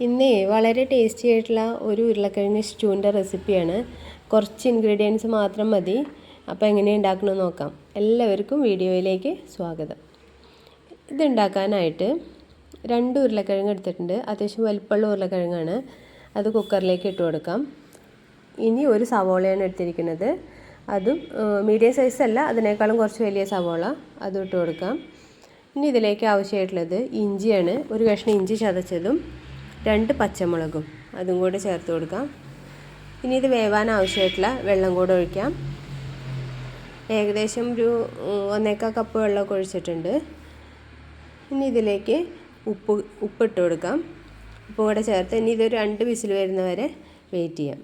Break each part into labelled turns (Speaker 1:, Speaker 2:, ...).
Speaker 1: ഇന്നേ വളരെ ടേസ്റ്റി ആയിട്ടുള്ള ഒരു ഉരുളക്കിഴങ്ങ് സ്റ്റൂവിന്റെ റെസിപ്പിയാണ് കുറച്ച് ഇൻഗ്രീഡിയൻസ് മാത്രം മതി. അപ്പോൾ എങ്ങനെ ഉണ്ടാക്കണമെന്ന് നോക്കാം. എല്ലാവർക്കും വീഡിയോയിലേക്ക് സ്വാഗതം. ഇതുണ്ടാക്കാനായിട്ട് രണ്ട് ഉരുളക്കിഴങ്ങ് എടുത്തിട്ടുണ്ട്. അത്യാവശ്യം വലിപ്പമുള്ള ഉരുളക്കിഴങ്ങാണ്. അത് കുക്കറിലേക്ക് ഇട്ട് കൊടുക്കാം. ഇനി ഒരു സവോളയാണ് എടുത്തിരിക്കുന്നത്. അതും മീഡിയം സൈസ് അല്ല അതിനേക്കാളും കുറച്ച് വലിയ സവോള അതും ഇട്ട് കൊടുക്കാം. ഇനി ഇതിലേക്ക് ആവശ്യമായിട്ടുള്ളത് ഇഞ്ചിയാണ്. ഒരു കഷ്ണം ഇഞ്ചി ചതച്ചതും രണ്ട് പച്ചമുളകും അതും കൂടെ ചേർത്ത് കൊടുക്കാം. ഇനി ഇത് വേവാൻ ആവശ്യമായിട്ടുള്ള വെള്ളം കൂടെ ഒഴിക്കാം. ഏകദേശം ഒരു ഒന്നേക്കാൽ കപ്പ് വെള്ളമൊക്കെ ഒഴിച്ചിട്ടുണ്ട്. ഇനി ഇതിലേക്ക് ഉപ്പ് ഉപ്പിട്ട് കൊടുക്കാം. ഉപ്പ് കൂടെ ചേർത്ത് ഇനി ഇതൊരു രണ്ട് വിസിൽ വരുന്നവരെ വെയിറ്റ് ചെയ്യാം.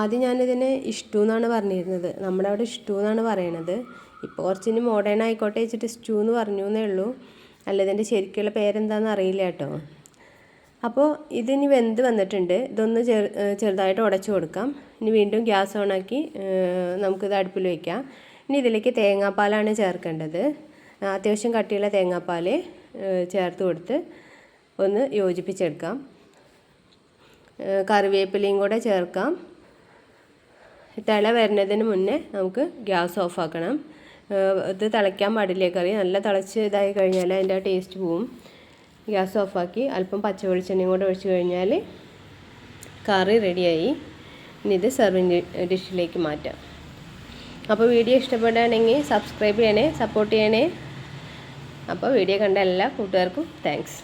Speaker 1: ആദ്യം ഞാനിതിന് ഇഷ്ടു എന്നാണ് പറഞ്ഞിരുന്നത്. നമ്മുടെ അവിടെ ഇഷ്ടു എന്നാണ് പറയണത്. ഇപ്പോൾ കുറച്ചിന് മോഡേൺ ആയിക്കോട്ടെ വെച്ചിട്ട് സ്റ്റൂ എന്ന് പറഞ്ഞു എന്നേ ഉള്ളൂ. അല്ല ഇതിന്റെ ശരിക്കുള്ള പേരെന്താണെന്ന് അറിയില്ല കേട്ടോ. അപ്പോൾ ഇതിനി വെന്ത് വന്നിട്ടുണ്ട്. ഇതൊന്ന് ചെറു ചെറുതായിട്ട് ഉടച്ചു കൊടുക്കാം. ഇനി വീണ്ടും ഗ്യാസ് ഓണാക്കി നമുക്കിത് അടുപ്പിൽ വയ്ക്കാം ഇനി ഇതിലേക്ക് തേങ്ങാപ്പാലാണ് ചേർക്കേണ്ടത്. അത്യാവശ്യം കട്ടിയുള്ള തേങ്ങാപ്പാൽ ചേർത്ത് കൊടുത്ത് ഒന്ന് യോജിപ്പിച്ചെടുക്കാം. കറിവേപ്പിലയും കൂടെ ചേർക്കാം. തിള വരുന്നതിന് മുന്നേ നമുക്ക് ഗ്യാസ് ഓഫ് ആക്കണം. ഇത് തിളയ്ക്കാൻ പാടില്ല കറി? നല്ല തിളച്ച് ഇതായി കഴിഞ്ഞാൽ അതിന്റെ ടേസ്റ്റ് പോവും. ഗ്യാസ് ഓഫാക്കി. അല്പം പച്ച വെളിച്ചെണ്ണയും കൂടെ ഒഴിച്ച് കഴിഞ്ഞാൽ കറി റെഡിയായി. ഇനി ഇത് സെർവിങ് ഡിഷിലേക്ക് മാറ്റാം. അപ്പോൾ വീഡിയോ ഇഷ്ടപ്പെടുകയാണെങ്കിൽ സബ്സ്ക്രൈബ് ചെയ്യണേ സപ്പോർട്ട് ചെയ്യണേ. അപ്പോൾ വീഡിയോ കണ്ട എല്ലാ കൂട്ടുകാർക്കും താങ്ക്സ്.